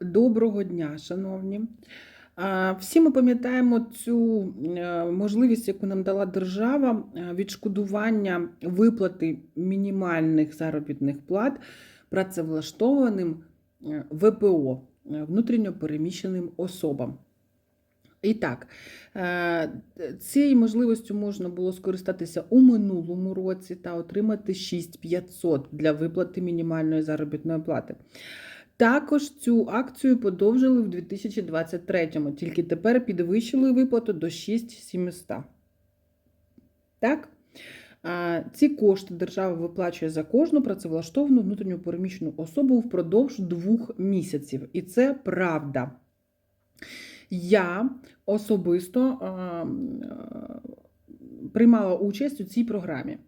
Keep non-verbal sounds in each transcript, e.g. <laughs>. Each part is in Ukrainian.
доброго дня, шановні. Всі ми пам'ятаємо цю е, можливість, яку нам дала держава е, відшкодування виплати мінімальних заробітних плат працевлаштованим е, ВПО внутрішньо переміщеним особам. І так, цією можливістю можна було скористатися у минулому році та отримати 6500 для виплати мінімальної заробітної плати. Також цю акцію подовжили в 2023-му, тільки тепер підвищили виплату до 6700. Так? Ці кошти держава виплачує за кожну працевлаштовану внутрішньо переміщену особу впродовж двох місяців. І це правда. Я особисто а, приймала участь у цій програмі.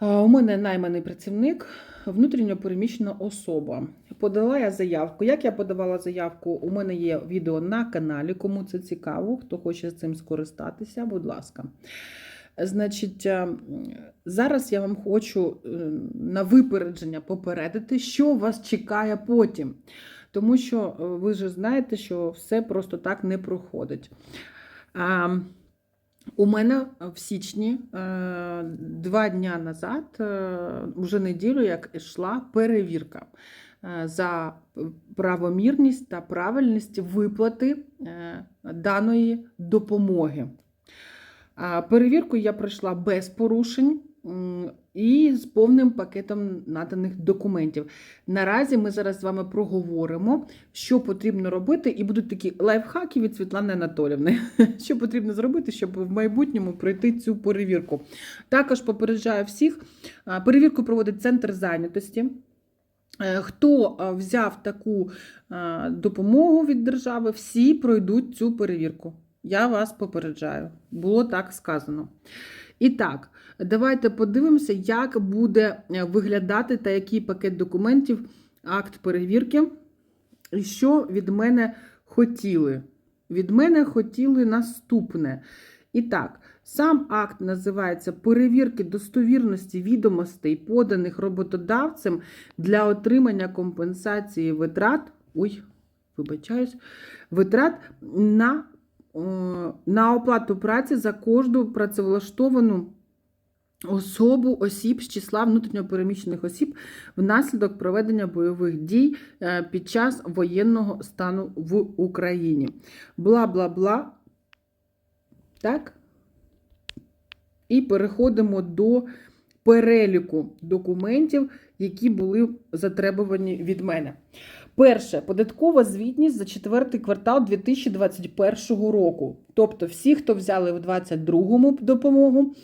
У мене найманий працівник, внутрішньо переміщена особа. Подала я заявку. Як я подавала заявку? У мене є відео на каналі. Кому це цікаво, хто хоче з цим скористатися, будь ласка. Значить, е, зараз я вам хочу е, на випередження попередити, що вас чекає потім. Тому що е, ви ж знаєте, що все просто так не проходить. У мене в січні, е, два дня назад, уже вже неділю, як йшла перевірка е, за правомірність та правильність виплати е, даної допомоги. Перевірку я пройшла без порушень і з повним пакетом наданих документів. Наразі ми зараз з вами проговоримо, що потрібно робити, і будуть такі лайфхаки від Світлани Анатолівни, <laughs> що потрібно зробити, щоб в майбутньому пройти цю перевірку. Також попереджаю всіх, перевірку проводить центр зайнятості. Е, Хто взяв таку допомогу від держави, всі пройдуть цю перевірку. Я вас попереджаю. Було так сказано. І так, давайте подивимося, як буде е, виглядати та який пакет документів, акт перевірки, і що від мене хотіли. Від мене хотіли наступне. І так, сам акт називається перевірки достовірності відомостей, поданих роботодавцем для отримання компенсації витрат. Ой, вибачаюсь, витрат на на оплату праці за кожну працевлаштовану особу осіб з числа внутрішньопереміщених осіб внаслідок проведення бойових дій е, під час воєнного стану в Україні. Бла бла бла. Так? І переходимо до переліку документів, які були затребувані від мене. Перше, податкова звітність за четвертий квартал 2021 року. Тобто, всі, хто взяли в 2022 допомогу,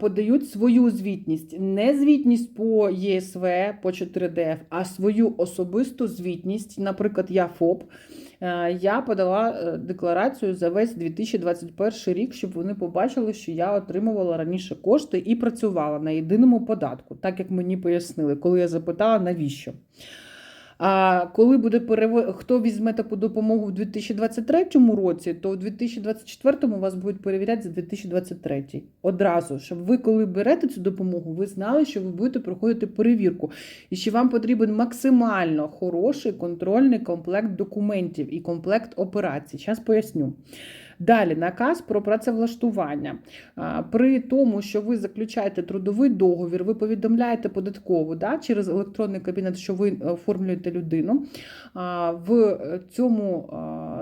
подають свою звітність. Не звітність по ЄСВ, по 4ДФ, а свою особисту звітність. Наприклад, я ФОП. Е, Я подала е, декларацію за весь 2021 рік, щоб вони побачили, що я отримувала раніше кошти і працювала на єдиному податку, так як мені пояснили, коли я запитала, навіщо. А коли буде перев... хто візьме таку допомогу в 2023 році, то в 2024 вас будуть перевіряти за 2023. Одразу, щоб ви, коли берете цю допомогу, ви знали, що ви будете проходити перевірку, і що вам потрібен максимально хороший контрольний комплект документів і комплект операцій. Зараз поясню. Далі наказ про працевлаштування. При тому, що ви заключаєте трудовий договір, ви повідомляєте податкову да, через електронний кабінет, що ви оформлюєте людину. В цьому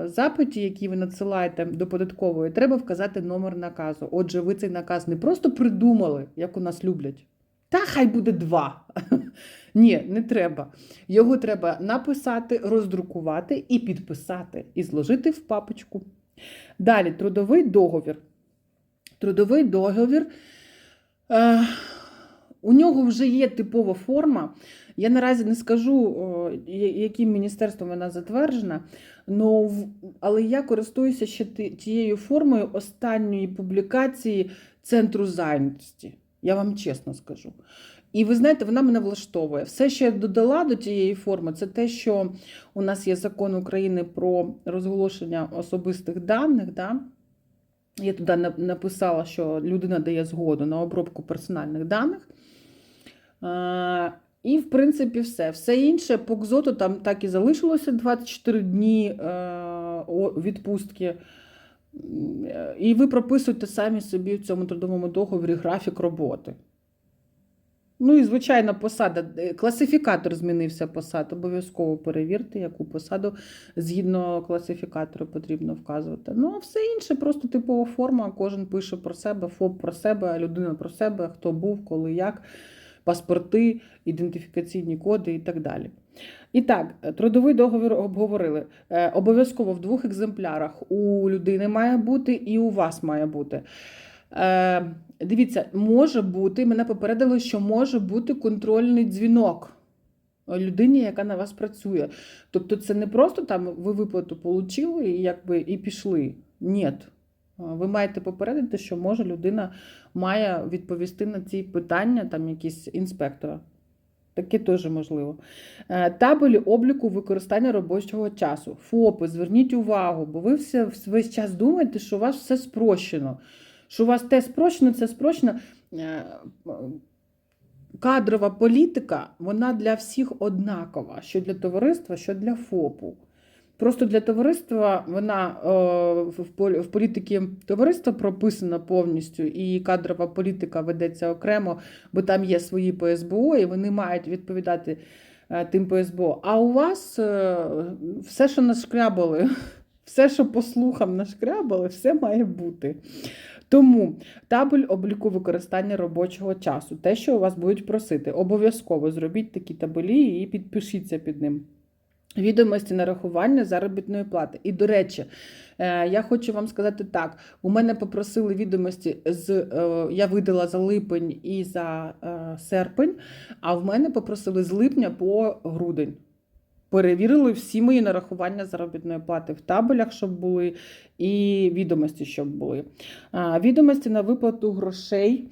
запиті, який ви надсилаєте до податкової, треба вказати номер наказу. Отже, ви цей наказ не просто придумали, як у нас люблять. Та хай буде два. <laughs> Ні, не треба. Його треба написати, роздрукувати і підписати, і зложити в папочку. Далі трудовий договір. Трудовий договір. Е, у нього вже є типова форма. Я наразі не скажу, яким міністерством вона затверджена, але я користуюся ще тією формою останньої публікації Центру зайнятості. Я вам чесно скажу. І ви знаєте, вона мене влаштовує. Все, що я додала до тієї форми, це те, що у нас є закон України про розголошення особистих даних. Да? Я туди написала, що людина дає згоду на обробку персональних даних. І, в принципі, все. Все інше по КЗОТу там так і залишилося 24 дні е, відпустки. І ви прописуєте самі собі в цьому трудовому договорі графік роботи. Ну і, звичайно, посада. Класифікатор змінився посад. Обов'язково перевірте, яку посаду згідно класифікатору потрібно вказувати. Ну, а все інше просто типова форма. Кожен пише про себе, ФОП про себе, людина про себе, хто був, коли як, паспорти, ідентифікаційні коди і так далі. І так, е, трудовий договір обговорили. Е, Обов'язково в двох екземплярах у людини має бути і у вас має бути. Е, Дивіться, може бути, мене попередили, що може бути контрольний дзвінок людині, яка на вас працює. Тобто це не просто там ви виплату отримали і якби і пішли. Ні. Ви маєте попередити, що може людина має відповісти на ці питання, там якісь інспектора. Таке теж можливо. Е, Табелі обліку використання робочого часу. ФОПи, зверніть увагу, бо ви все, весь час думаєте, що у вас все спрощено. Що у вас те спрощено, це спрощено. Е, Кадрова політика, вона для всіх однакова, що для товариства, що для ФОПу. Просто для товариства вона е, в полі- в політиці товариства прописана повністю, і кадрова політика ведеться окремо, бо там є свої ПСБО, і вони мають відповідати е, тим ПСБО. А у вас е, все, що нашкрябали, <laughs> все, що по слухам нашкрябали, все має бути. Тому табель обліку використання робочого часу, те, що у вас будуть просити, обов'язково зробіть такі табелі і підпишіться під ним. Відомості нарахування заробітної плати. І, до речі, е, я хочу вам сказати так: у мене попросили відомості з е, я видала за липень і за е, серпень, а в мене попросили з липня по грудень. Перевірили всі мої нарахування заробітної плати в табелях, щоб були, і відомості, щоб були. Відомості на виплату грошей,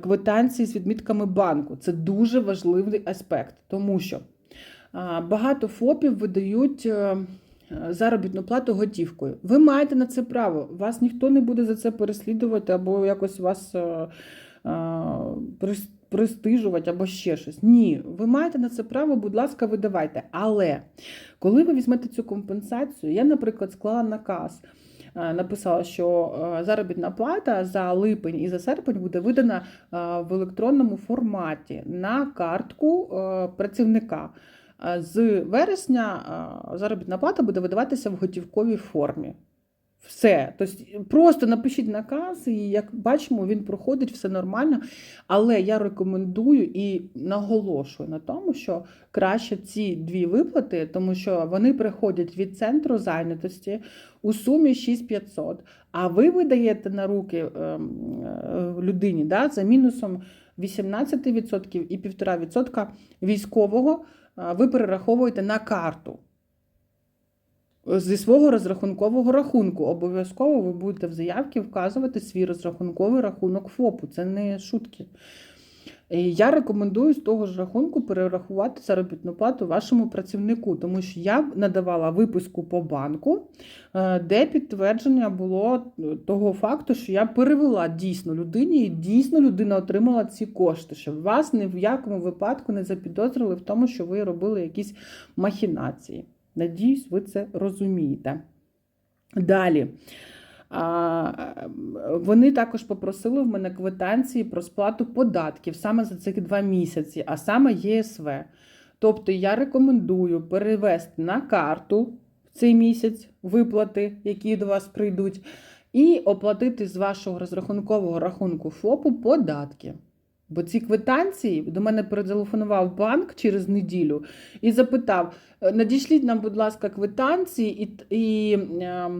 квитанції з відмітками банку. Це дуже важливий аспект, тому що багато ФОПів видають е, заробітну плату готівкою. Ви маєте на це право. Вас ніхто не буде за це переслідувати або якось вас е, е, престижувати або ще щось. Ні, ви маєте на це право, будь ласка, видавайте. Але коли ви візьмете цю компенсацію, я, наприклад, склала наказ. Написала, що заробітна плата за липень і за серпень буде видана в електронному форматі на картку працівника. А З вересня заробітна плата буде видаватися в готівковій формі. Все. Тобто просто напишіть наказ, і як бачимо, він проходить все нормально. Але я рекомендую і наголошую на тому, що краще ці дві виплати, тому що вони приходять від центру зайнятості у сумі 6500, а ви видаєте на руки ем, е, людині да, за мінусом 18% і 1,5% військового ви перераховуєте на карту. Зі свого розрахункового рахунку. Обов'язково ви будете в заявці вказувати свій розрахунковий рахунок ФОПу. Це не шутки. І Я рекомендую з того ж рахунку перерахувати заробітну плату вашому працівнику, тому що я надавала виписку по банку, е, де підтвердження було того факту, що я перевела дійсно людині, і дійсно людина отримала ці кошти, щоб вас ні в якому випадку не запідозрили в тому, що ви робили якісь махінації. Надіюсь, ви це розумієте. Далі. Вони також попросили в мене квитанції про сплату податків саме за цих два місяці, а саме ЄСВ. Тобто я рекомендую перевести на карту в цей місяць виплати, які до вас прийдуть, і оплатити з вашого розрахункового рахунку ФОПу податки. Бо ці квитанції до мене перетелефонував банк через неділю і запитав: «Е, надішліть нам, будь ласка, квитанції і, і е,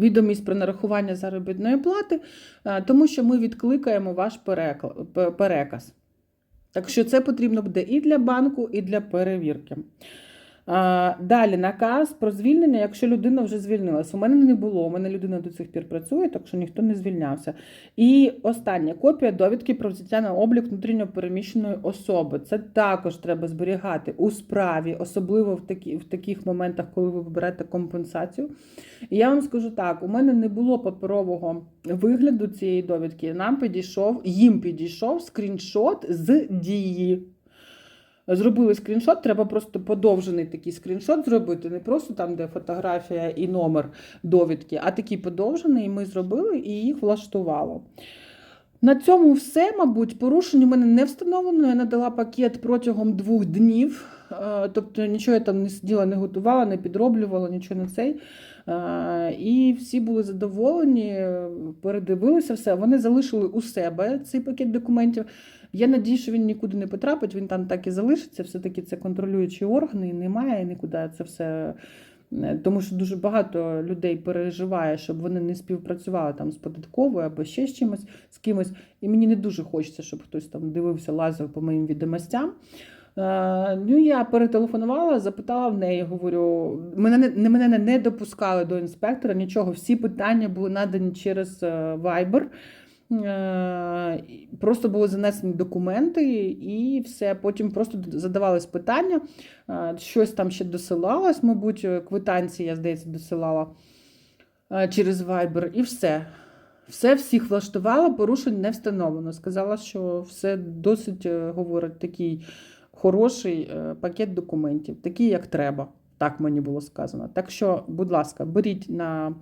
відомість про нарахування заробітної плати, е, тому що ми відкликаємо ваш переказ. Так що це потрібно буде і для банку, і для перевірки. А, Далі наказ про звільнення, якщо людина вже звільнилась. У мене не було, у мене людина до цих пір працює, так що ніхто не звільнявся. І остання копія довідки про взяття на облік внутрішньопереміщеної особи. Це також треба зберігати у справі, особливо в, такі, в таких моментах, коли ви виберете компенсацію. І я вам скажу так: у мене не було паперового вигляду цієї довідки. Нам підійшов, їм підійшов скріншот з дії. Зробили скріншот, треба просто подовжений такий скріншот зробити, не просто там, де фотографія і номер довідки, а такий подовжений, і ми зробили і їх влаштувало. На цьому все, мабуть, порушень у мене не встановлено. Я надала пакет протягом двох днів. Е, Тобто нічого я там не сиділа, не готувала, не підроблювала, нічого не цей. Е, І всі були задоволені, передивилися все. Вони залишили у себе цей пакет документів. Я надію, що він нікуди не потрапить, він там так і залишиться. Все-таки це контролюючі органи, і немає нікуди це все. Е, Тому що дуже багато людей переживає, щоб вони не співпрацювали там з податковою або ще з чимось з кимось. І мені не дуже хочеться, щоб хтось там дивився, лазив по моїм відомостям. Е, Ну, я перетелефонувала, запитала в неї, говорю, мене не, не- мене не допускали до інспектора, нічого, всі питання були надані через е, Viber. Е, Просто були занесені документи і все. Потім просто задавались питання. Е, Щось там ще досилалось, мабуть, е, квитанції, я здається, досилала через Viber, і все. Все всіх влаштувало, порушень не встановлено. Сказала, що все досить говорить такий хороший пакет документів, такий, як треба. Так мені було сказано. Так що, будь ласка, беріть на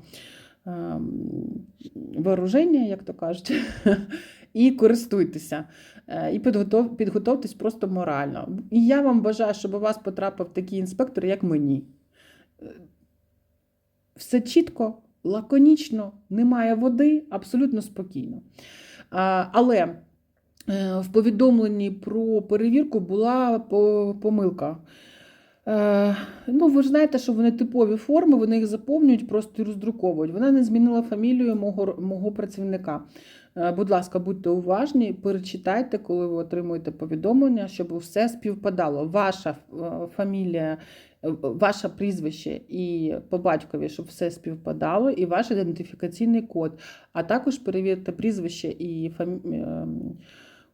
вооруження, як то кажуть, <laughs> і користуйтеся. Е, І підготов, підготовтесь просто морально. І я вам бажаю, щоб у вас потрапив такий інспектор, як мені. Е, Все чітко, лаконічно, немає води, абсолютно спокійно. Але е, в повідомленні про перевірку була помилка. Е, Ну, ви ж знаєте, що вони типові форми, вони їх заповнюють, просто і роздруковують. Вона не змінила фамілію мого, мого працівника. Е, Будь ласка, будьте уважні, перечитайте, коли ви отримуєте повідомлення, щоб все співпадало. Ваша е, фамілія, ваше прізвище і по батькові, щоб все співпадало, і ваш ідентифікаційний код. А також перевірте прізвище і фамілію.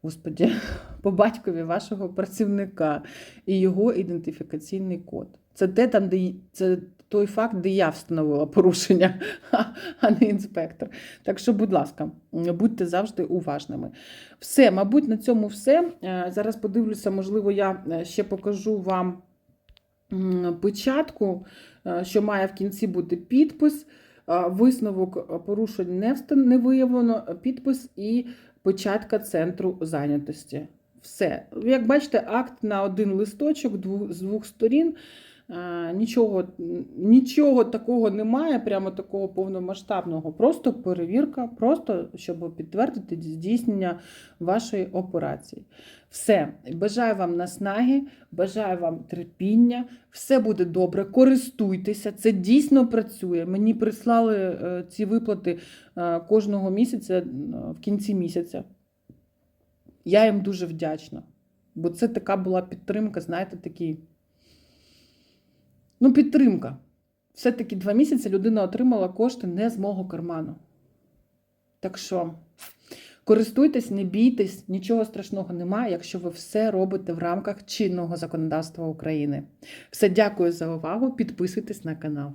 Господі, <laughs> по батькові вашого працівника і його ідентифікаційний код. Це те там, де це той факт, де я встановила порушення, <laughs> а не інспектор. Так що, будь ласка, будьте завжди уважними. Все, мабуть, на цьому все. Е, Зараз подивлюся, можливо, я е, ще покажу вам м, печатку, е, що має в кінці бути підпис. Висновок порушень не, виявлено, підпис і печатка центру зайнятості. Все. Як бачите, акт на один листочок з двох сторін. Е, Нічого, нічого такого немає, прямо такого повномасштабного. Просто перевірка, просто щоб підтвердити здійснення вашої операції. Все. Бажаю вам наснаги, бажаю вам терпіння. Все буде добре. Користуйтеся, це дійсно працює. Мені прислали е, ці виплати е, кожного місяця в кінці місяця. Я їм дуже вдячна. Бо це така була підтримка, знаєте, такий. Ну, підтримка. Все-таки два місяці людина отримала кошти не з мого карману. Так що користуйтесь, не бійтесь, нічого страшного немає, якщо ви все робите в рамках чинного законодавства України. Все, дякую за увагу. Підписуйтесь на канал.